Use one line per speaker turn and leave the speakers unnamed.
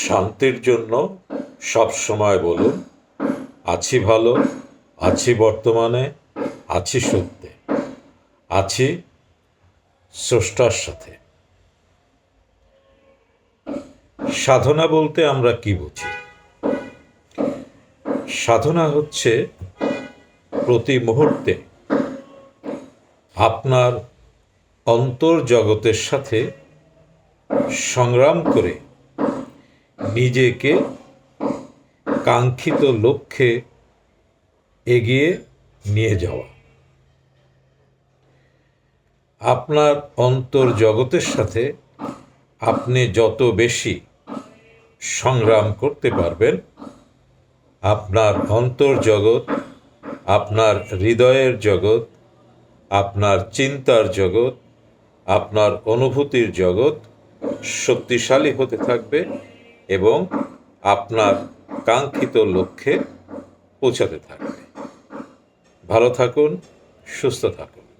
শান্তির জন্য সব সময় বলুন, আছি ভালো, আছি বর্তমানে, আছি সত্যে, আছি স্রষ্টার সাথে। সাধনা বলতে আমরা কি বুঝি? সাধনা হচ্ছে প্রতি মুহূর্তে আপনার অন্তর জগতের সাথে সংগ্রাম করে নিজেকে কাঙ্ক্ষিত লক্ষ্যে এগিয়ে নিয়ে যাওয়া। আপনার অন্তর জগতের সাথে আপনি যত বেশি সংগ্রাম করতে পারবেন, আপনার অন্তর জগৎ, আপনার হৃদয়ের জগৎ, আপনার চিন্তার জগৎ, আপনার অনুভূতির জগৎ শক্তিশালী হতে থাকবে। এবং আপনার কাঙ্ক্ষিত লক্ষ্যে পৌঁছাতে থাকবে। ভালো থাকুন সুস্থ থাকুন।